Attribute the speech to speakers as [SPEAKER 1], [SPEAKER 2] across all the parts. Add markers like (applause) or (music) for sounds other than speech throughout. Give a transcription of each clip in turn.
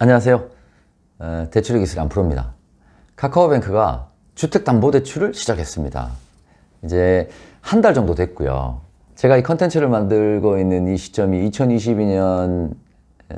[SPEAKER 1] 안녕하세요. 어, 대출의 기술 안프로입니다. 카카오뱅크가 주택담보대출을 시작했습니다. 이제 한 달 정도 됐고요. 제가 이 컨텐츠를 만들고 있는 이 시점이 2022년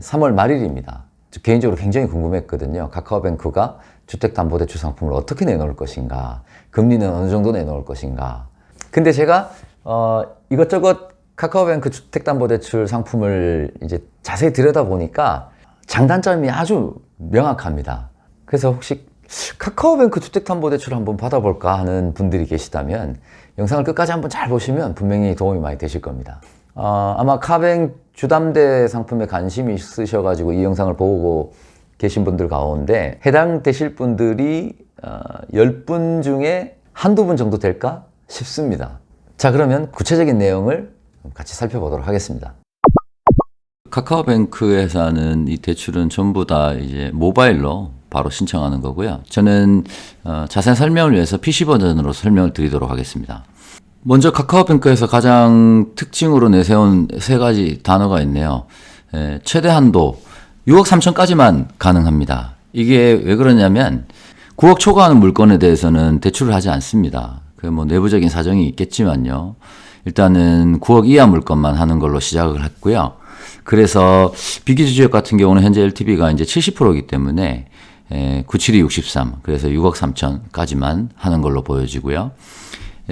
[SPEAKER 1] 3월 말일입니다. 저 개인적으로 굉장히 궁금했거든요. 카카오뱅크가 주택담보대출 상품을 어떻게 내놓을 것인가, 금리는 어느 정도 내놓을 것인가. 근데 제가 어, 이것저것 카카오뱅크 주택담보대출 상품을 이제 자세히 들여다보니까 장단점이 아주 명확합니다. 그래서 혹시 카카오뱅크 주택담보대출 한번 받아볼까 하는 분들이 계시다면 영상을 끝까지 한번 잘 보시면 분명히 도움이 많이 되실 겁니다. 어, 아마 카뱅 주담대 상품에 관심이 있으셔가지고 이 영상을 보고 계신 분들 가운데 해당되실 분들이 어, 10분 중에 한두 분 정도 될까 싶습니다. 자, 그러면 구체적인 내용을 같이 살펴보도록 하겠습니다. 카카오뱅크에서 하는 이 대출은 전부 다 이제 모바일로 바로 신청하는 거고요. 저는 어, 자세한 설명을 위해서 PC 버전으로 설명을 드리도록 하겠습니다. 먼저 카카오뱅크에서 가장 특징으로 내세운 세 가지 단어가 있네요. 에, 최대 한도 6억 3천까지만 가능합니다. 이게 왜 그러냐면 9억 초과하는 물건에 대해서는 대출을 하지 않습니다. 그 뭐 내부적인 사정이 있겠지만요. 일단은 9억 이하 물건만 하는 걸로 시작을 했고요. 그래서 비기주 지역 같은 경우는 현재 LTV가 이제 70%이기 때문에 에, 97이 63, 그래서 6억 3천까지만 하는 걸로 보여지고요.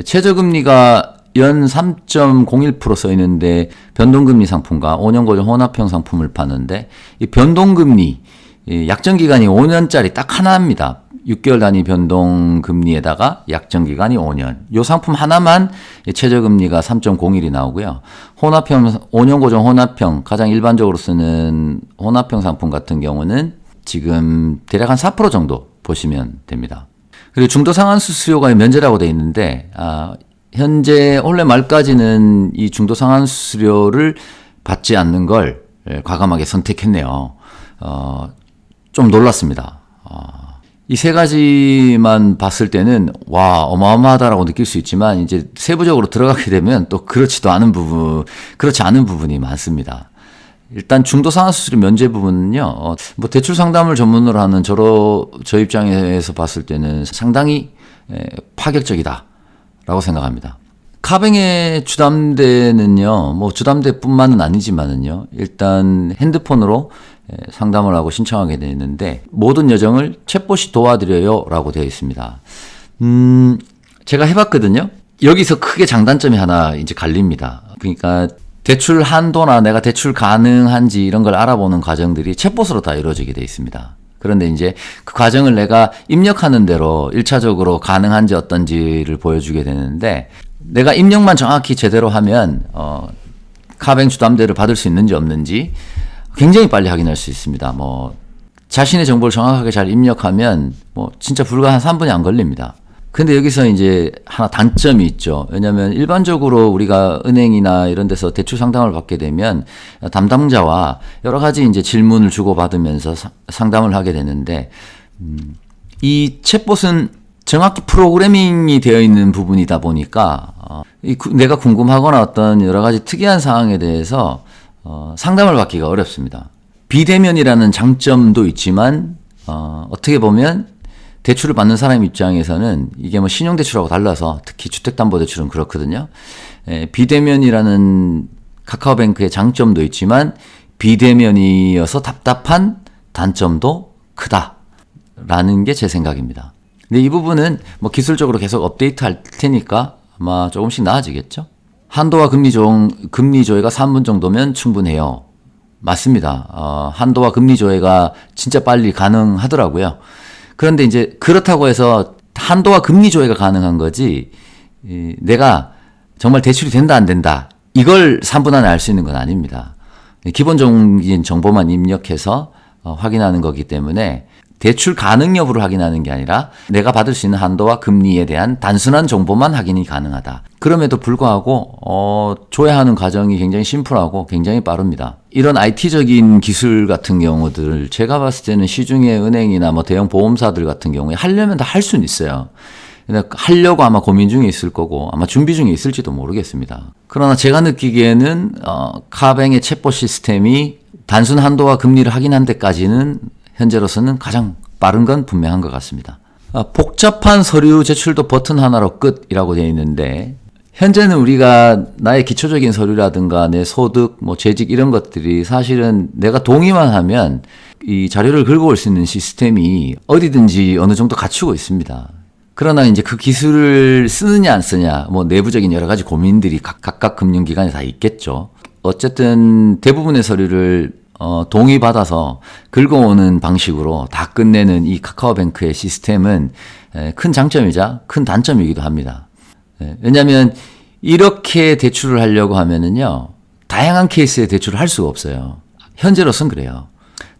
[SPEAKER 1] 최저금리가 연 3.01%써 있는데 변동금리 상품과 5년 고정 혼합형 상품을 파는데 이 변동금리 이 약정 기간이 5년짜리 딱 하나입니다. 6개월 단위 변동 금리에다가 약정 기간이 5년. 요 상품 하나만 최저 금리가 3.01이 나오고요. 혼합형 5년 고정 혼합형 가장 일반적으로 쓰는 혼합형 상품 같은 경우는 지금 대략 한 4% 정도 보시면 됩니다. 그리고 중도 상환 수수료가 면제라고 돼 있는데 아, 현재 올해 말까지는 이 중도 상환 수 수료를 받지 않는 걸 과감하게 선택했네요. 어, 좀 놀랐습니다. 어, 이 세 가지만 봤을 때는 와 어마어마하다라고 느낄 수 있지만 이제 세부적으로 들어가게 되면 또 그렇지도 않은 부분 그렇지 않은 부분이 많습니다. 일단 중도 상환 수수료 면제 부분은요, 어, 뭐 대출 상담을 전문으로 하는 저로 저 입장에서 봤을 때는 상당히 에, 파격적이다라고 생각합니다. 카뱅의 주담대는요, 뭐 주담대뿐만은 아니지만은요, 일단 핸드폰으로 에, 상담을 하고 신청하게 되는데 모든 여정을 챗봇이 도와드려요라고 되어 있습니다. 음, 제가 해봤거든요. 여기서 크게 장단점이 하나 이제 갈립니다. 그러니까 대출 한도나 내가 대출 가능한지 이런 걸 알아보는 과정들이 챗봇으로 다 이루어지게 돼 있습니다. 그런데 이제 그 과정을 내가 입력하는 대로 1차적으로 가능한지 어떤지를 보여주게 되는데 내가 입력만 정확히 제대로 하면 어 카뱅 주담대를 받을 수 있는지 없는지 굉장히 빨리 확인할 수 있습니다. 뭐 자신의 정보를 정확하게 잘 입력하면 뭐 진짜 불과 한 3분이 안 걸립니다. 근데 여기서 이제 하나 단점이 있죠. 왜냐하면 일반적으로 우리가 은행이나 이런 데서 대출 상담을 받게 되면 담당자와 여러 가지 이제 질문을 주고 받으면서 상담을 하게 되는데 음, 이 챗봇은 정확히 프로그래밍이 되어 있는 부분이다 보니까 어, 이 구, 내가 궁금하거나 어떤 여러 가지 특이한 사항에 대해서 어, 상담을 받기가 어렵습니다. 비대면이라는 장점도 있지만 어, 어떻게 보면 대출을 받는 사람 입장에서는 이게 뭐 신용대출하고 달라서 특히 주택담보대출은 그렇거든요. 에, 비대면이라는 카카오뱅크의 장점도 있지만 비대면이어서 답답한 단점도 크다라는 게 제 생각입니다. 근데 이 부분은 뭐 기술적으로 계속 업데이트 할 테니까 아마 조금씩 나아지겠죠. 한도와 금리 조 금리 조회가 3분 정도면 충분해요. 맞습니다. 어, 한도와 금리 조회가 진짜 빨리 가능하더라고요. 그런데 이제 그렇다고 해서 한도와 금리 조회가 가능한 거지, 이, 내가 정말 대출이 된다 안 된다 이걸 3분 안에 알 수 있는 건 아닙니다. 기본적인 정보만 입력해서 어, 확인하는 거기 때문에 대출 가능 여부를 확인하는 게 아니라 내가 받을 수 있는 한도와 금리에 대한 단순한 정보만 확인이 가능하다. 그럼에도 불구하고 어, 조회하는 과정이 굉장히 심플하고 굉장히 빠릅니다. 이런 IT적인 기술 같은 경우들 제가 봤을 때는 시중에 은행이나 뭐 대형 보험사들 같은 경우에 하려면 다 할 수는 있어요. 근데 하려고 아마 고민 중에 있을 거고 아마 준비 중에 있을지도 모르겠습니다. 그러나 제가 느끼기에는 어, 카뱅의 챗봇 시스템이 단순 한도와 금리를 확인한 데까지는 현재로서는 가장 빠른 건 분명한 것 같습니다. 아, 복잡한 서류 제출도 버튼 하나로 끝이라고 되어 있는데 현재는 우리가 나의 기초적인 서류라든가 내 소득, 뭐 재직 이런 것들이 사실은 내가 동의만 하면 이 자료를 긁어올 수 있는 시스템이 어디든지 어느 정도 갖추고 있습니다. 그러나 이제 그 기술을 쓰느냐 안 쓰냐, 뭐 내부적인 여러 가지 고민들이 각, 각각 금융기관에 다 있겠죠. 어쨌든 대부분의 서류를 어, 동의받아서 긁어오는 방식으로 다 끝내는 이 카카오뱅크의 시스템은 에, 큰 장점이자 큰 단점이기도 합니다. 예, 왜냐하면 이렇게 대출을 하려고 하면은요 다양한 케이스의 대출을 할 수가 없어요. 현재로선 그래요.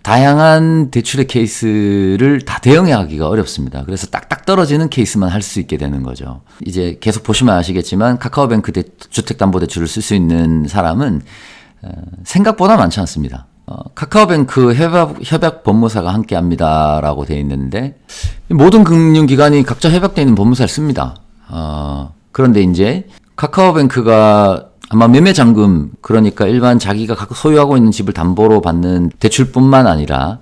[SPEAKER 1] 다양한 대출의 케이스를 다 대응하기가 어렵습니다. 그래서 딱딱 떨어지는 케이스만 할 수 있게 되는 거죠. 이제 계속 보시면 아시겠지만 카카오뱅크 대, 주택담보대출을 쓸 수 있는 사람은 어, 생각보다 많지 않습니다. 어, 카카오뱅크 협약, 협약 법무사가 함께 합니다라고 되어 있는데 모든 금융기관이 각자 협약되어 있는 법무사를 씁니다. 어, 그런데 이제 카카오뱅크가 아마 매매 잔금 그러니까 일반 자기가 소유하고 있는 집을 담보로 받는 대출뿐만 아니라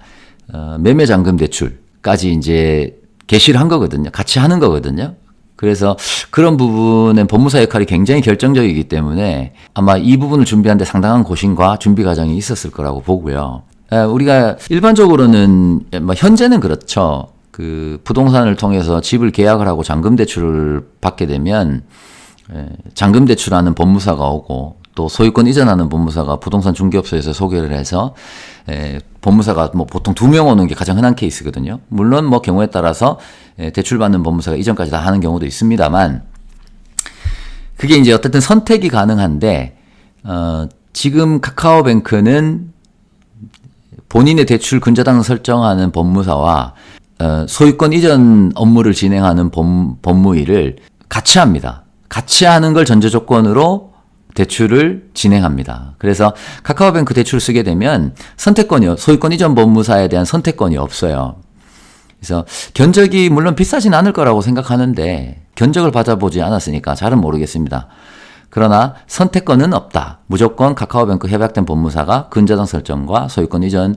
[SPEAKER 1] 어, 매매 잔금 대출까지 이제 개시를 한 거거든요. 같이 하는 거거든요. 그래서 그런 부분은 법무사 역할이 굉장히 결정적이기 때문에 아마 이 부분을 준비하는데 상당한 고심과 준비 과정이 있었을 거라고 보고요. 우리가 일반적으로는 뭐 현재는 그렇죠. 그 부동산을 통해서 집을 계약을 하고 잔금 대출을 받게 되면 잔금 대출하는 법무사가 오고 또 소유권 이전하는 법무사가 부동산 중개업소에서 소개를 해서 에, 법무사가 뭐 보통 두 명 오는 게 가장 흔한 케이스거든요. 물론 뭐 경우에 따라서 에, 대출 받는 법무사가 이전까지 다 하는 경우도 있습니다만 그게 이제 어쨌든 선택이 가능한데 어, 지금 카카오뱅크는 본인의 대출 근저당 설정하는 법무사와 어, 소유권 이전 업무를 진행하는 법, 법무일을 같이 합니다. 같이 하는 걸 전제 조건으로 대출을 진행합니다. 그래서 카카오뱅크 대출을 쓰게 되면 선택권이 소유권 이전 법무사에 대한 선택권이 없어요. 그래서 견적이 물론 비싸진 않을 거라고 생각하는데 견적을 받아보지 않았으니까 잘은 모르겠습니다. 그러나 선택권은 없다. 무조건 카카오뱅크 협약된 법무사가 근저당 설정과 소유권 이전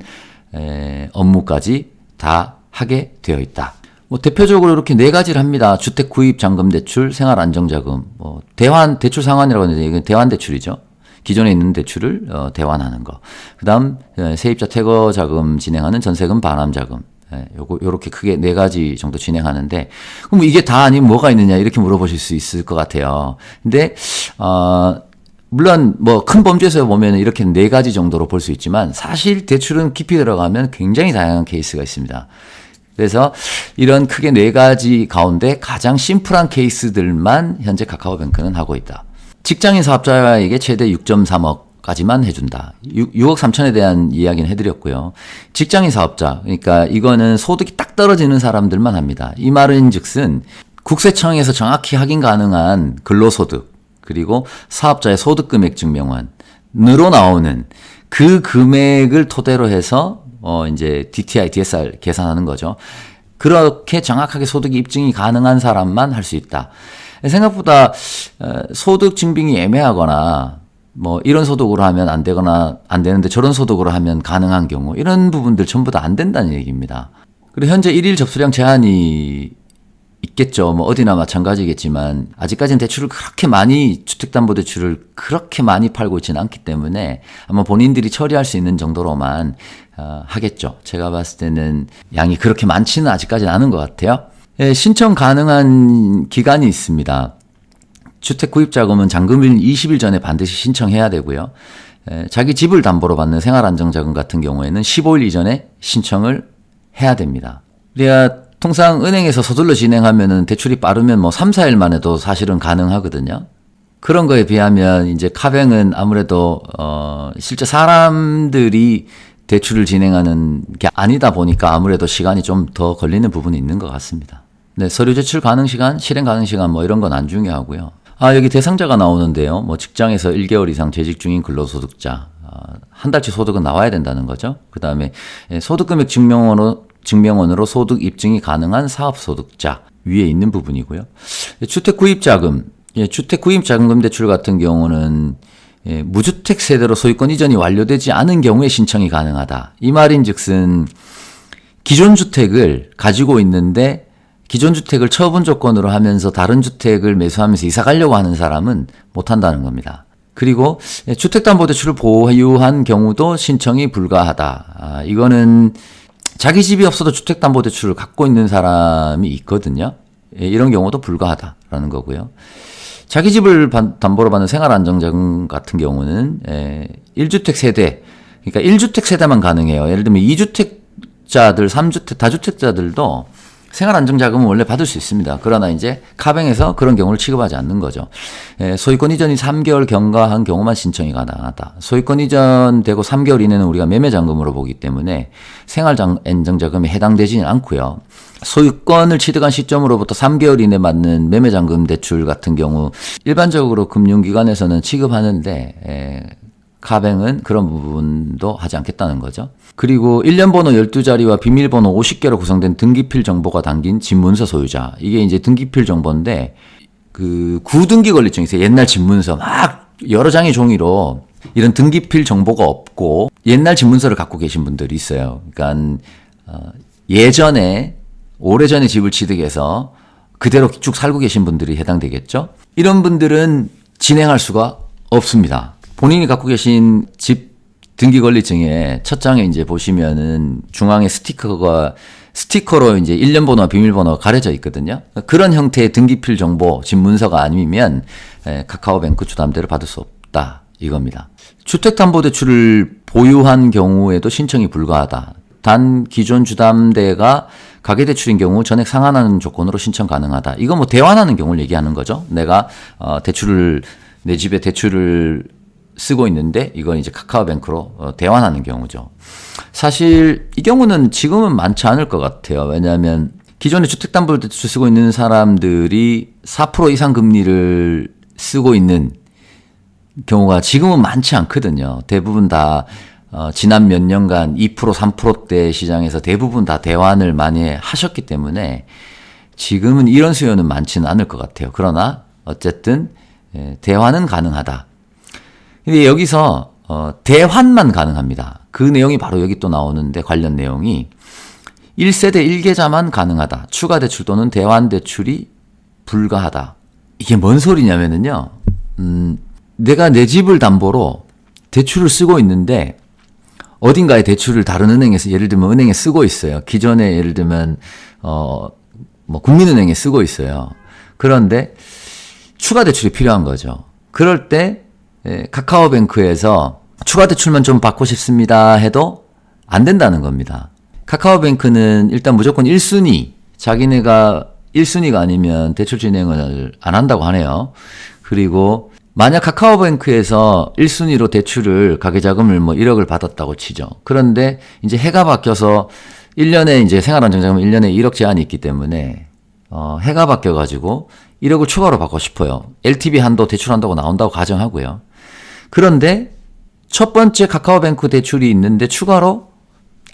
[SPEAKER 1] 업무까지 다 하게 되어 있다. 뭐 대표적으로 이렇게 네 가지를 합니다. 주택 구입 잔금 대출, 생활 안정 자금, 뭐 대환 대출 상환이라고 하는데 이건 대환 대출이죠. 기존에 있는 대출을 어, 대환하는 거. 그다음 어, 세입자 퇴거 자금 진행하는 전세금 반환 자금. 예, 요거 요렇게 크게 네 가지 정도 진행하는데 그럼 이게 다 아니면 뭐가 있느냐 이렇게 물어보실 수 있을 것 같아요. 근데 어 물론 뭐 큰 범죄에서 보면 이렇게 네 가지 정도로 볼 수 있지만 사실 대출은 깊이 들어가면 굉장히 다양한 케이스가 있습니다. 그래서 이런 크게 네 가지 가운데 가장 심플한 케이스들만 현재 카카오뱅크는 하고 있다. 직장인 사업자에게 최대 6.3억 까지만 해준다. 6, 6억 3천에 대한 이야기는 해드렸고요. 직장인 사업자, 그러니까 이거는 소득이 딱 떨어지는 사람들만 합니다. 이 말은 즉슨 국세청에서 정확히 확인 가능한 근로소득, 그리고 사업자의 소득금액 증명원으로 나오는 그 금액을 토대로 해서 어, 이제 DTI, DSR 계산하는 거죠. 그렇게 정확하게 소득 입증이 가능한 사람만 할 수 있다. 생각보다 어, 소득 증빙이 애매하거나 뭐 이런 소득으로 하면 안 되거나 안 되는데 저런 소득으로 하면 가능한 경우 이런 부분들 전부 다 안 된다는 얘기입니다. 그리고 현재 일일 접수량 제한이 있겠죠. 뭐 어디나 마찬가지겠지만 아직까지는 대출을 그렇게 많이 주택담보대출을 그렇게 많이 팔고 있지는 않기 때문에 아마 본인들이 처리할 수 있는 정도로만 어, 하겠죠. 제가 봤을 때는 양이 그렇게 많지는 아직까지는 않은 것 같아요. 예, 신청 가능한 기간이 있습니다. 주택 구입 자금은 잔금일 20일 전에 반드시 신청해야 되고요. 예, 자기 집을 담보로 받는 생활안정자금 같은 경우에는 15일 이전에 신청을 해야 됩니다. 우리가 통상 은행에서 서둘러 진행하면은 대출이 빠르면 뭐 3, 4일 만에도 사실은 가능하거든요. 그런 거에 비하면 이제 카뱅은 아무래도 어 실제 사람들이 대출을 진행하는 게 아니다 보니까 아무래도 시간이 좀 더 걸리는 부분이 있는 것 같습니다. 네, 서류 제출 가능 시간, 실행 가능 시간 뭐 이런 건 안 중요하고요. 아, 여기 대상자가 나오는데요. 뭐 직장에서 1개월 이상 재직 중인 근로소득자. 아, 한 달치 소득은 나와야 된다는 거죠. 그 다음에 예, 소득금액 증명원으로 증명원으로 소득 입증이 가능한 사업소득자 위에 있는 부분이고요. 주택 구입 자금, 예, 주택 구입 자금 대출 같은 경우는 예, 무주택 세대로 소유권 이전이 완료되지 않은 경우에 신청이 가능하다. 이 말인 즉슨 기존 주택을 가지고 있는데 기존 주택을 처분 조건으로 하면서 다른 주택을 매수하면서 이사 가려고 하는 사람은 못 한다는 겁니다. 그리고 주택담보대출을 보유한 경우도 신청이 불가하다. 아, 이거는 자기 집이 없어도 주택담보대출을 갖고 있는 사람이 있거든요. 예, 이런 경우도 불가하다라는 거고요. 자기 집을 담보로 받는 생활안정자금 같은 경우는 1주택 예, 세대, 그러니까 1주택 세대만 가능해요. 예를 들면 2주택자들, 3주택, 다주택자들도 생활 안정자금은 원래 받을 수 있습니다. 그러나 이제 카뱅에서 그런 경우를 취급하지 않는 거죠. 예, 소유권 이전이 3개월 경과한 경우만 신청이 가능하다. 소유권 이전되고 3개월 이내는 우리가 매매잔금으로 보기 때문에 생활 안정자금에 해당되지는 않고요. 소유권을 취득한 시점으로부터 3개월 이내 받는 매매잔금 대출 같은 경우 일반적으로 금융기관에서는 취급하는데 예, 카뱅은 그런 부분도 하지 않겠다는 거죠. 그리고 1년 번호 12자리와 비밀번호 50개로 구성된 등기필 정보가 담긴 집문서 소유자. 이게 이제 등기필 정보인데 그 구등기 권리증 있어요. 옛날 집문서 막 여러 장의 종이로 이런 등기필 정보가 없고 옛날 집문서를 갖고 계신 분들이 있어요. 그러니까 어, 예전에 오래전에 집을 취득해서 그대로 쭉 살고 계신 분들이 해당되겠죠. 이런 분들은 진행할 수가 없습니다. 본인이 갖고 계신 집 등기 권리증에 첫 장에 이제 보시면은 중앙에 스티커가 스티커로 이제 1년 번호와 비밀번호가 가려져 있거든요. 그런 형태의 등기필 정보, 집 문서가 아니면 카카오뱅크 주담대를 받을 수 없다. 이겁니다. 주택담보대출을 보유한 경우에도 신청이 불가하다. 단 기존 주담대가 가계대출인 경우 전액 상환하는 조건으로 신청 가능하다. 이거 뭐 대환하는 경우를 얘기하는 거죠. 내가 어, 대출을 내 집에 대출을 쓰고 있는데 이건 이제 카카오뱅크로 어, 대환하는 경우죠. 사실 이 경우는 지금은 많지 않을 것 같아요. 왜냐하면 기존에 주택담보대출 쓰고 있는 사람들이 4% 이상 금리를 쓰고 있는 경우가 지금은 많지 않거든요. 대부분 다 어, 지난 몇 년간 2% 3%대 시장에서 대부분 다 대환을 많이 하셨기 때문에 지금은 이런 수요는 많지는 않을 것 같아요. 그러나 어쨌든 예, 대환은 가능하다. 근데 여기서 어, 대환만 가능합니다. 그 내용이 바로 여기 또 나오는데 관련 내용이 1세대 1계좌만 가능하다. 추가 대출 또는 대환 대출이 불가하다. 이게 뭔 소리냐면은요. 음, 내가 내 집을 담보로 대출을 쓰고 있는데 어딘가에 대출을 다른 은행에서 예를 들면 은행에 쓰고 있어요. 기존에 예를 들면 어 뭐 국민은행에 쓰고 있어요. 그런데 추가 대출이 필요한 거죠. 그럴 때 예, 카카오뱅크에서 추가 대출만 좀 받고 싶습니다 해도 안 된다는 겁니다. 카카오뱅크는 일단 무조건 1순위, 자기네가 1순위가 아니면 대출 진행을 안 한다고 하네요. 그리고 만약 카카오뱅크에서 1순위로 대출을 가계 자금을 뭐 1억을 받았다고 치죠. 그런데 이제 해가 바뀌어서 1년에 이제 생활안정자금 1년에 1억 제한이 있기 때문에 어, 해가 바뀌어 가지고 1억을 추가로 받고 싶어요. LTV 한도 대출한다고 나온다고 가정하고요. 그런데 첫 번째 카카오뱅크 대출이 있는데 추가로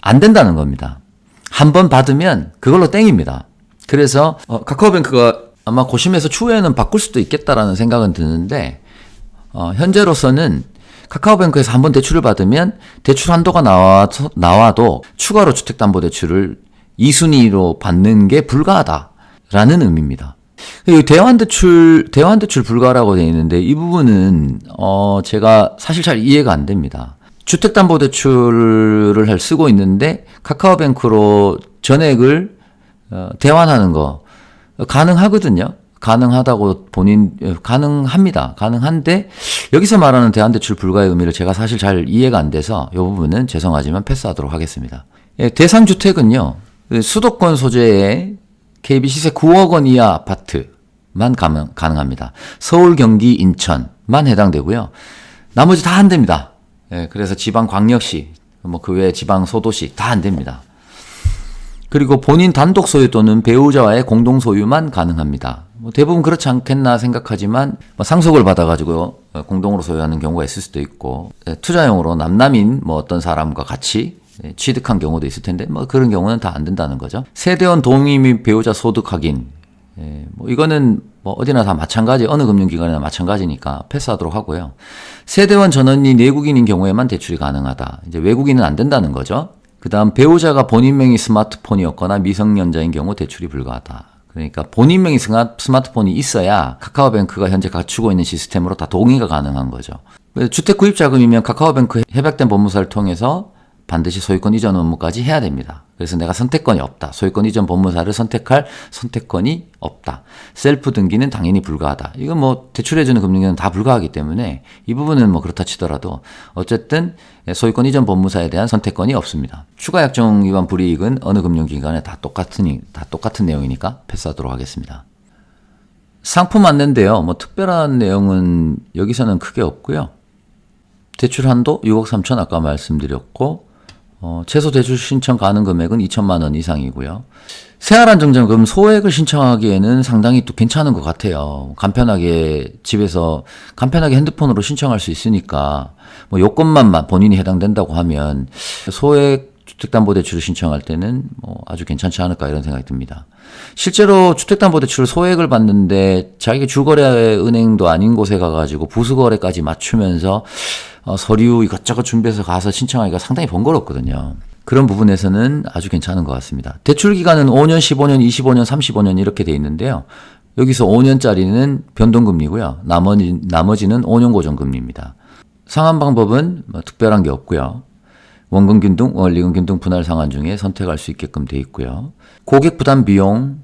[SPEAKER 1] 안 된다는 겁니다. 한 번 받으면 그걸로 땡입니다. 그래서 어, 카카오뱅크가 아마 고심해서 추후에는 바꿀 수도 있겠다라는 생각은 드는데 어, 현재로서는 카카오뱅크에서 한 번 대출을 받으면 대출 한도가 나와서, 나와도 추가로 주택담보대출을 2순위로 받는 게 불가하다라는 의미입니다. 대환 대출, 대환 대출 불가라고 되어 있는데 이 부분은, 어, 제가 사실 잘 이해가 안 됩니다. 주택담보대출을 쓰고 있는데 카카오뱅크로 전액을 어, 대환하는 거 가능하거든요. 가능하다고 본인 가능합니다. 가능한데 여기서 말하는 대환대출 불가의 의미를 제가 사실 잘 이해가 안 돼서 이 부분은 죄송하지만 패스하도록 하겠습니다. 예, 대상 주택은요 수도권 소재의 KB 시세 9억 원 이하 아파트만 가면 가능합니다. 서울, 경기, 인천만 해당되고요. 나머지 다 안 됩니다. 예, 그래서 지방 광역시, 뭐 그 외 지방 소도시 다 안 됩니다. 그리고 본인 단독 소유 또는 배우자와의 공동 소유만 가능합니다. 뭐 대부분 그렇지 않겠나 생각하지만 뭐 상속을 받아가지고 공동으로 소유하는 경우가 있을 수도 있고 예, 투자용으로 남남인 뭐 어떤 사람과 같이 예, 취득한 경우도 있을 텐데 뭐 그런 경우는 다 안 된다는 거죠. 세대원 동의 및 배우자 소득 확인. 예, 뭐 이거는 뭐 어디나 다 마찬가지 어느 금융기관이나 마찬가지니까 패스하도록 하고요. 세대원 전원이 내국인인 경우에만 대출이 가능하다. 이제 외국인은 안 된다는 거죠. 그 다음 배우자가 본인 명의 스마트폰이었거나 미성년자인 경우 대출이 불가하다. 그러니까 본인 명의 스마트폰이 있어야 카카오뱅크가 현재 갖추고 있는 시스템으로 다 동의가 가능한 거죠. 주택 구입 자금이면 카카오뱅크 협약된 법무사를 통해서 반드시 소유권 이전 업무까지 해야 됩니다. 그래서 내가 선택권이 없다. 소유권 이전 법무사를 선택할 선택권이 없다. 셀프 등기는 당연히 불가하다. 이건 뭐 대출해주는 금융기관은 다 불가하기 때문에 이 부분은 뭐 그렇다 치더라도 어쨌든 소유권 이전 법무사에 대한 선택권이 없습니다. 추가 약정 위반 불이익은 어느 금융기관에 다 똑같은 다 똑같은 내용이니까 패스하도록 하겠습니다. 상품 안내인데요. 뭐 특별한 내용은 여기서는 크게 없고요. 대출 한도 6억 3천 아까 말씀드렸고 어, 최소 대출 신청 가능 금액은 2천만 원 이상이고요. 생활안정자금 소액을 신청하기에는 상당히 또 괜찮은 것 같아요. 간편하게 집에서 간편하게 핸드폰으로 신청할 수 있으니까 뭐 요건만 본인이 해당된다고 하면 소액 주택담보대출을 신청할 때는 뭐 아주 괜찮지 않을까 이런 생각이 듭니다. 실제로 주택담보대출 소액을 받는데 자기가 줄거래 은행도 아닌 곳에 가가지고 부수거래까지 맞추면서 어, 서류 이것저것 준비해서 가서 신청하기가 상당히 번거롭거든요. 그런 부분에서는 아주 괜찮은 것 같습니다. 대출 기간은 5년, 15년, 25년, 35년 이렇게 돼 있는데요. 여기서 5년짜리는 변동금리고요. 나머지, 나머지는 5년 고정금리입니다. 상환 방법은 뭐 특별한 게 없고요. 원금 균 등, 원리금 균 등 분할 상환 중에 선택할 수 있게끔 돼 있고요. 고객 부담 비용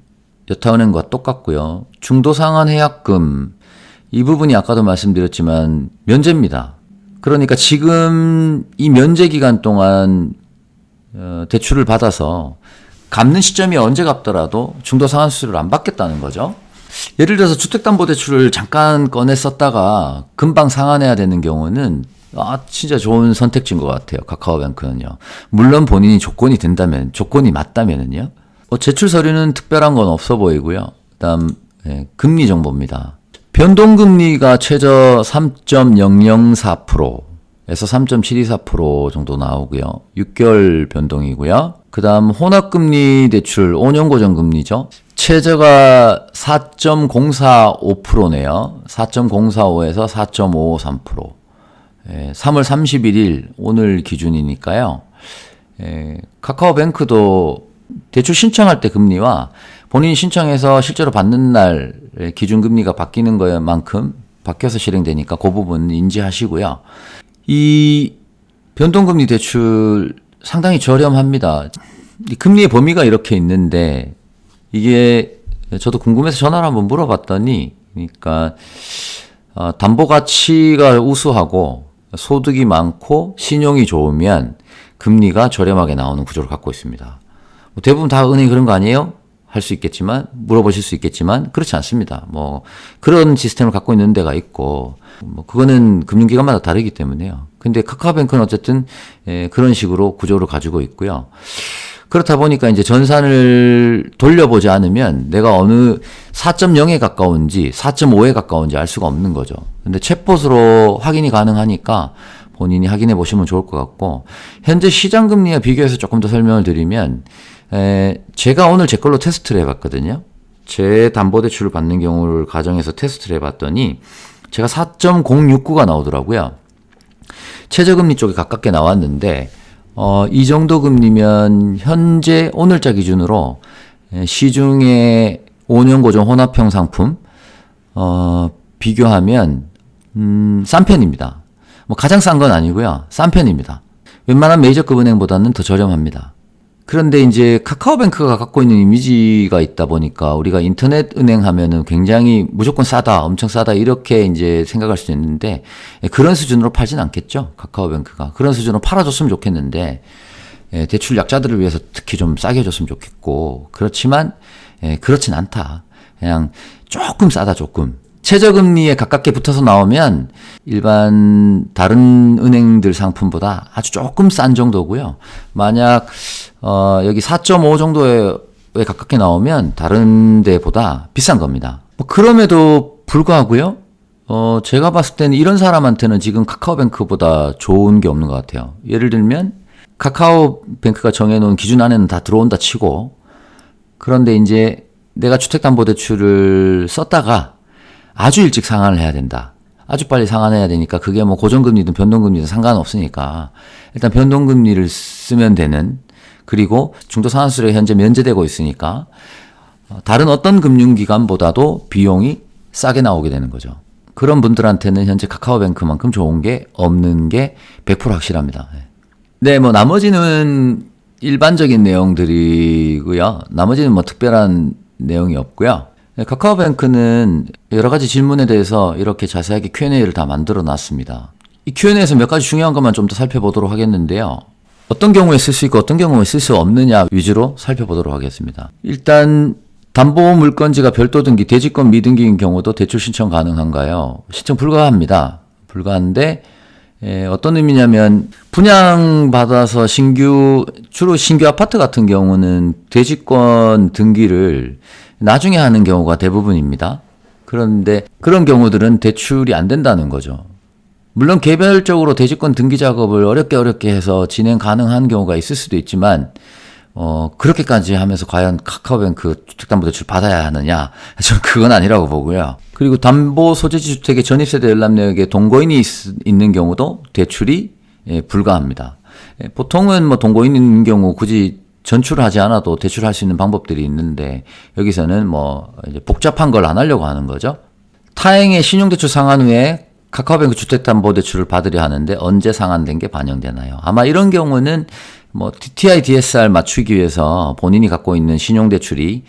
[SPEAKER 1] 여타은행과 똑같고요. 중도 상환 해약금 이 부분이 아까도 말씀드렸지만 면제입니다. 그러니까 지금 이 면제 기간 동안 어, 대출을 받아서 갚는 시점이 언제 갚더라도 중도 상환 수수료를 안 받겠다는 거죠. 예를 들어서 주택담보대출을 잠깐 꺼내 썼다가 금방 상환해야 되는 경우는 아 진짜 좋은 선택지인 것 같아요. 카카오뱅크는요. 물론 본인이 조건이 된다면 조건이 맞다면은요. 뭐 제출 서류는 특별한 건 없어 보이고요. 그다음 예, 금리 정보입니다. 변동금리가 최저 3.004%에서 3.724% 정도 나오고요. 6개월 변동이고요. 그 다음 혼합금리 대출 5년 고정금리죠. 최저가 4.045%네요. 4.045에서 4.553%. 예, 3월 31일 오늘 기준이니까요. 예, 카카오뱅크도 대출 신청할 때 금리와 본인이 신청해서 실제로 받는 날 기준금리가 바뀌는 것만큼 바뀌어서 실행되니까 그 부분 인지하시고요. 이 변동금리 대출 상당히 저렴합니다. 금리의 범위가 이렇게 있는데 이게 저도 궁금해서 전화를 한번 물어봤더니 그러니까 어, 담보 가치가 우수하고 소득이 많고 신용이 좋으면 금리가 저렴하게 나오는 구조를 갖고 있습니다. 뭐 대부분 다 은행이 그런 거 아니에요? 할 수 있겠지만 물어보실 수 있겠지만 그렇지 않습니다. 뭐 그런 시스템을 갖고 있는 데가 있고 뭐 그거는 금융기관마다 다르기 때문에요. 근데 카카오뱅크는 어쨌든 예, 그런 식으로 구조를 가지고 있고요. 그렇다 보니까 이제 전산을 돌려보지 않으면 내가 어느 4.0에 가까운지 4.5에 가까운지 알 수가 없는 거죠. 근데 챗봇으로 확인이 가능하니까 본인이 확인해 보시면 좋을 것 같고 현재 시장 금리와 비교해서 조금 더 설명을 드리면 에, 제가 오늘 제 걸로 테스트를 해봤거든요. 제 담보대출을 받는 경우를 가정해서 테스트를 해봤더니 제가 4.069가 나오더라고요. 최저금리 쪽에 가깝게 나왔는데 어, 이 정도 금리면 현재 오늘자 기준으로 시중의 5년 고정 혼합형 상품 어, 비교하면 음, 싼 편입니다. 뭐 가장 싼 건 아니고요. 싼 편입니다. 웬만한 메이저급 은행보다는 더 저렴합니다. 그런데 이제 카카오뱅크가 갖고 있는 이미지가 있다 보니까 우리가 인터넷 은행 하면은 굉장히 무조건 싸다, 엄청 싸다 이렇게 이제 생각할 수 있는데 그런 수준으로 팔진 않겠죠. 카카오뱅크가 그런 수준으로 팔아줬으면 좋겠는데 예, 대출 약자들을 위해서 특히 좀 싸게 해줬으면 좋겠고 그렇지만 예, 그렇진 않다. 그냥 조금 싸다 조금 최저금리에 가깝게 붙어서 나오면 일반 다른 은행들 상품보다 아주 조금 싼 정도고요. 만약 어, 여기 4.5 정도에 가깝게 나오면 다른 데보다 비싼 겁니다. 뭐 그럼에도 불구하고요. 어, 제가 봤을 때는 이런 사람한테는 지금 카카오뱅크보다 좋은 게 없는 것 같아요. 예를 들면 카카오뱅크가 정해놓은 기준 안에는 다 들어온다 치고 그런데 이제 내가 주택담보대출을 썼다가 아주 일찍 상환을 해야 된다. 아주 빨리 상환해야 되니까 그게 뭐 고정금리든 변동금리든 상관없으니까 일단 변동금리를 쓰면 되는 그리고 중도 상환수수료가 현재 면제되고 있으니까 어, 다른 어떤 금융기관보다도 비용이 싸게 나오게 되는 거죠. 그런 분들한테는 현재 카카오뱅크만큼 좋은 게 없는 게 100% 확실합니다. 네. 네, 뭐 나머지는 일반적인 내용들이고요. 나머지는 뭐 특별한 내용이 없고요. 네, 카카오뱅크는 여러 가지 질문에 대해서 이렇게 자세하게 Q&A를 다 만들어 놨습니다. 이 Q&A에서 몇 가지 중요한 것만 좀 더 살펴보도록 하겠는데요. 어떤 경우에 쓸 수 있고 어떤 경우에 쓸 수 없느냐 위주로 살펴보도록 하겠습니다. 일단 담보 물건지가 별도 등기, 대지권 미등기인 경우도 대출 신청 가능한가요? 신청 불가합니다. 불가한데 에, 어떤 의미냐면 분양 받아서 신규 주로 신규 아파트 같은 경우는 대지권 등기를 나중에 하는 경우가 대부분입니다. 그런데 그런 경우들은 대출이 안 된다는 거죠. 물론 개별적으로 대지권 등기 작업을 어렵게 어렵게 해서 진행 가능한 경우가 있을 수도 있지만 어, 그렇게까지 하면서 과연 카카오뱅크 주택담보대출 받아야 하느냐? (laughs) 전 그건 아니라고 보고요. 그리고 담보 소재지 주택의 전입세대 열납 내역에 동거인이 있, 는 경우도 대출이 예, 불가합니다. 예, 보통은 뭐 동거인 있는 경우 굳이 전출을 하지 않아도 대출할 수 있는 방법들이 있는데 여기서는 뭐 복잡한 걸 안 하려고 하는 거죠. 타행의 신용대출 상환 후에 카카오뱅크 주택담보대출을 받으려 하는데 언제 상환된 게 반영되나요? 아마 이런 경우는 뭐 DTI DSR 맞추기 위해서 본인이 갖고 있는 신용대출이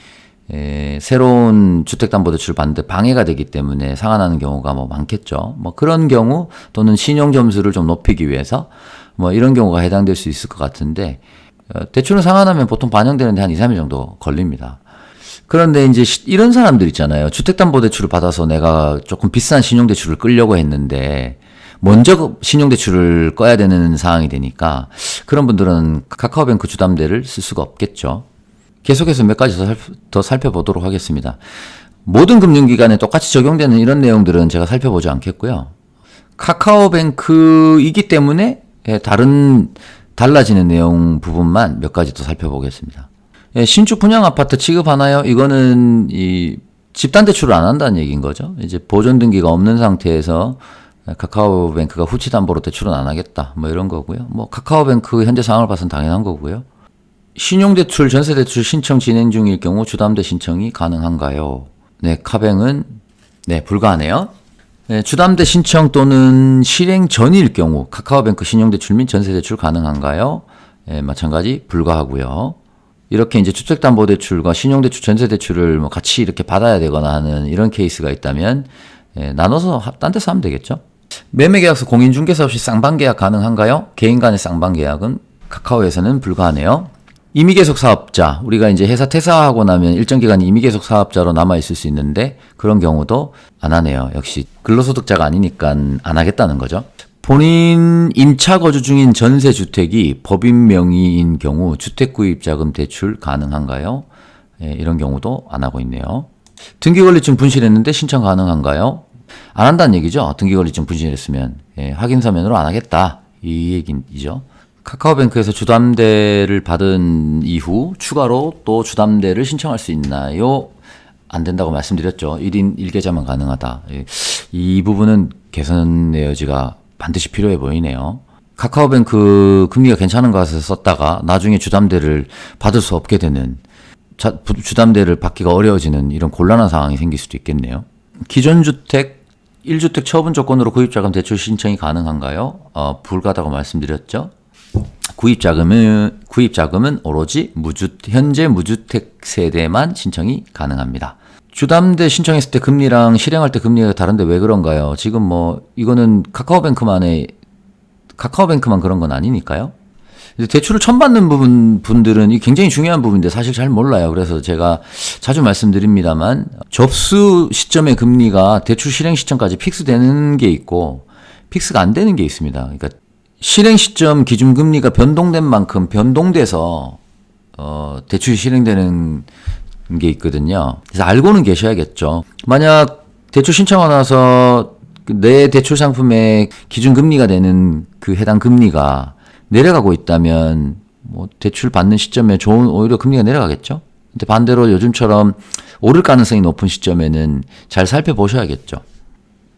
[SPEAKER 1] 에, 새로운 주택담보대출을 받는데 방해가 되기 때문에 상환하는 경우가 뭐 많겠죠. 뭐 그런 경우 또는 신용 점수를 좀 높이기 위해서 뭐 이런 경우가 해당될 수 있을 것 같은데 어, 대출을 상환하면 보통 반영되는데 한 2, 3일 정도 걸립니다. 그런데 이제 이런 사람들 있잖아요. 주택담보대출을 받아서 내가 조금 비싼 신용대출을 끌려고 했는데 먼저 신용대출을 꺼야 되는 상황이 되니까 그런 분들은 카카오뱅크 주담대를 쓸 수가 없겠죠. 계속해서 몇 가지 더, 살펴보도록 하겠습니다. 모든 금융기관에 똑같이 적용되는 이런 내용들은 제가 살펴보지 않겠고요. 카카오뱅크이기 때문에 예, 다른 달라지는 내용 부분만 몇 가지 더 살펴보겠습니다. 예, 신축 분양 아파트 취급하나요? 이거는 이 집단 대출을 안 한다는 얘기인 거죠. 이제 보존 등기가 없는 상태에서 카카오뱅크가 후치 담보로 대출은 안 하겠다. 뭐 이런 거고요. 뭐 카카오뱅크 현재 상황을 봐서는 당연한 거고요. 신용대출, 전세대출 신청 진행 중일 경우 주담대 신청이 가능한가요? 네, 카뱅은 네, 불가하네요. 네, 주담대 신청 또는 실행 전일 경우 카카오뱅크 신용대출 및 전세대출 가능한가요? 네, 마찬가지 불가하고요. 이렇게 이제 주택담보대출과 신용대출, 전세대출을 뭐 같이 이렇게 받아야 되거나 하는 이런 케이스가 있다면 예, 나눠서 딴 데서 하면 되겠죠. 매매계약서 공인중개사 없이 쌍방계약 가능한가요? 개인 간의 쌍방계약은 카카오에서는 불가하네요. 임의계속 사업자, 우리가 이제 회사 퇴사하고 나면 일정 기간 임의계속 사업자로 남아 있을 수 있는데 그런 경우도 안 하네요. 역시 근로소득자가 아니니까 안 하겠다는 거죠. 본인 임차 거주 중인 전세 주택이 법인 명의인 경우 주택구입자금 대출 가능한가요? 예, 이런 경우도 안 하고 있네요. 등기권리증 분실했는데 신청 가능한가요? 안 한다는 얘기죠. 등기권리증 분실했으면 예, 확인 서면으로 안 하겠다 이 얘기죠. 카카오뱅크에서 주담대를 받은 이후 추가로 또 주담대를 신청할 수 있나요? 안 된다고 말씀드렸죠. 1인 1계좌만 가능하다. 예, 이 부분은 개선의 여지가 반드시 필요해 보이네요. 카카오뱅크 금리가 괜찮은 것 같아서 썼다가 나중에 주담대를 받을 수 없게 되는 자, 주담대를 받기가 어려워지는 이런 곤란한 상황이 생길 수도 있겠네요. 기존 주택 1주택 처분 조건으로 구입자금 대출 신청이 가능한가요? 어, 불가다고 말씀드렸죠. 구입 자금은 구입 자금은 오로지 무주 현재 무주택 세대만 신청이 가능합니다. 주담대 신청했을 때 금리랑 실행할 때 금리가 다른데 왜 그런가요? 지금 뭐 이거는 카카오뱅크만의 카카오뱅크만 그런 건 아니니까요. 대출을 처음 받는 부분 분들은 이 굉장히 중요한 부분인데 사실 잘 몰라요. 그래서 제가 자주 말씀드립니다만 접수 시점의 금리가 대출 실행 시점까지 픽스되는 게 있고 픽스가 안 되는 게 있습니다. 그러니까 실행 시점 기준 금리가 변동된 만큼 변동돼서 어 대출이 실행되는 게 있거든요. 그래서 알고는 계셔야겠죠. 만약 대출 신청하고 나서 내 대출 상품의 기준 금리가 되는 그 해당 금리가 내려가고 있다면 뭐 대출 받는 시점에 좋은 오히려 금리가 내려가겠죠. 근데 반대로 요즘처럼 오를 가능성이 높은 시점에는 잘 살펴보셔야겠죠.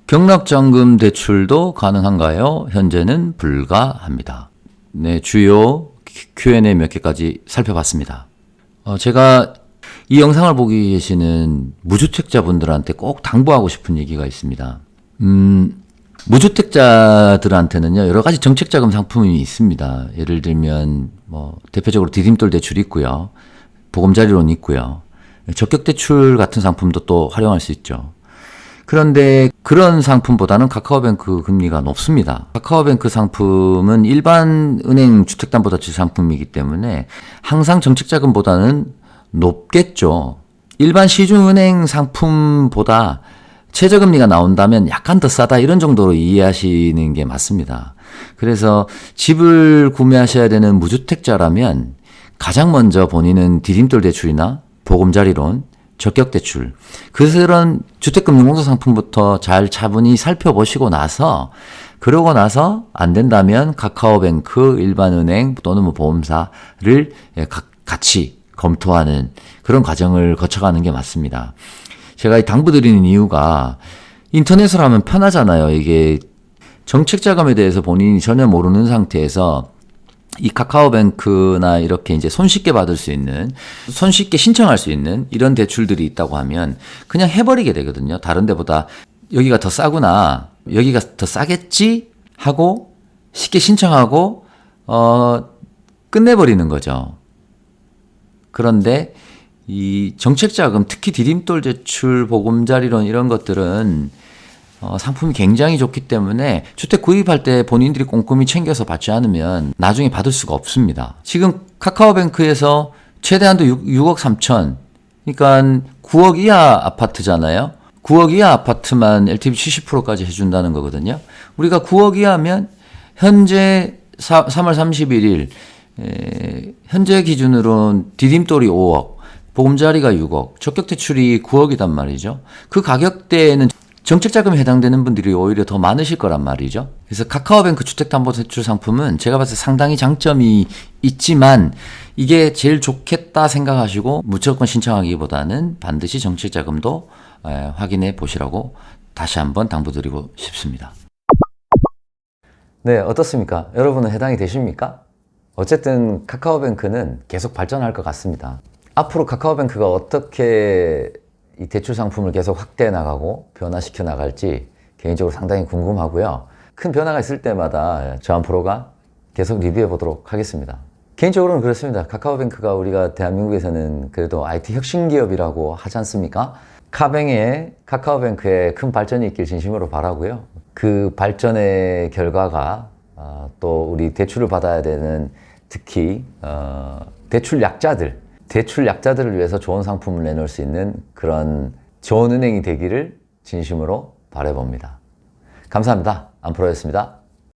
[SPEAKER 1] 경락장금 대출도 가능한가요? 현재는 불가합니다. 네, 주요 Q&A 몇 개까지 살펴봤습니다. 어, 제가 이 영상을 보기 계시는 무주택자분들한테 꼭 당부하고 싶은 얘기가 있습니다. 음, 무주택자들한테는요, 여러 가지 정책자금 상품이 있습니다. 예를 들면, 뭐, 대표적으로 디딤돌 대출이 있고요. 보금자리론 있고요. 적격대출 같은 상품도 또 활용할 수 있죠. 그런데 그런 상품보다는 카카오뱅크 금리가 높습니다. 카카오뱅크 상품은 일반 은행 주택담보대출 상품이기 때문에 항상 정책자금보다는 높겠죠. 일반 시중은행 상품보다 최저금리가 나온다면 약간 더 싸다 이런 정도로 이해하시는 게 맞습니다. 그래서 집을 구매하셔야 되는 무주택자라면 가장 먼저 본인은 디딤돌 대출이나 보금자리론, 적격 대출 그런 주택금융공사 상품부터 잘 차분히 살펴보시고 나서 그러고 나서 안 된다면 카카오뱅크, 일반은행 또는 뭐 보험사를 같이 검토하는 그런 과정을 거쳐가는 게 맞습니다. 제가 이 당부드리는 이유가 인터넷으로 하면 편하잖아요. 이게 정책 자금에 대해서 본인이 전혀 모르는 상태에서 이 카카오뱅크나 이렇게 이제 손쉽게 받을 수 있는, 손쉽게 신청할 수 있는 이런 대출들이 있다고 하면 그냥 해버리게 되거든요. 다른 데보다 여기가 더 싸구나, 여기가 더 싸겠지? 하고 쉽게 신청하고, 어, 끝내버리는 거죠. 그런데 이 정책 자금, 특히 디딤돌 대출, 보금자리론 이런 것들은 어, 상품이 굉장히 좋기 때문에 주택 구입할 때 본인들이 꼼꼼히 챙겨서 받지 않으면 나중에 받을 수가 없습니다. 지금 카카오뱅크에서 최대한도 6, 6억 3천, 그러니까 9억 이하 아파트잖아요. 9억 이하 아파트만 LTV 70%까지 해준다는 거거든요. 우리가 9억 이하면 현재 4, 3월 31일 에, 현재 기준으로는 디딤돌이 5억, 보금자리가 6억, 적격대출이 9억이단 말이죠. 그 가격대에는 정책 자금에 해당되는 분들이 오히려 더 많으실 거란 말이죠. 그래서 카카오뱅크 주택담보대출 상품은 제가 봤을 때 상당히 장점이 있지만 이게 제일 좋겠다 생각하시고 무조건 신청하기보다는 반드시 정책 자금도 확인해 보시라고 다시 한번 당부드리고 싶습니다. 네, 어떻습니까? 여러분은 해당이 되십니까? 어쨌든 카카오뱅크는 계속 발전할 것 같습니다. 앞으로 카카오뱅크가 어떻게 이 대출 상품을 계속 확대해 나가고 변화시켜 나갈지 개인적으로 상당히 궁금하고요. 큰 변화가 있을 때마다 저한 프로가 계속 리뷰해 보도록 하겠습니다. 개인적으로는 그렇습니다. 카카오뱅크가 우리가 대한민국에서는 그래도 IT 혁신 기업이라고 하지 않습니까? 카뱅에 카카오뱅크에 큰 발전이 있길 진심으로 바라고요. 그 발전의 결과가 어, 또 우리 대출을 받아야 되는 특히 어, 대출 약자들 대출 약자들을 위해서 좋은 상품을 내놓을 수 있는 그런 좋은 은행이 되기를 진심으로 바라봅니다. 감사합니다. 안프로였습니다.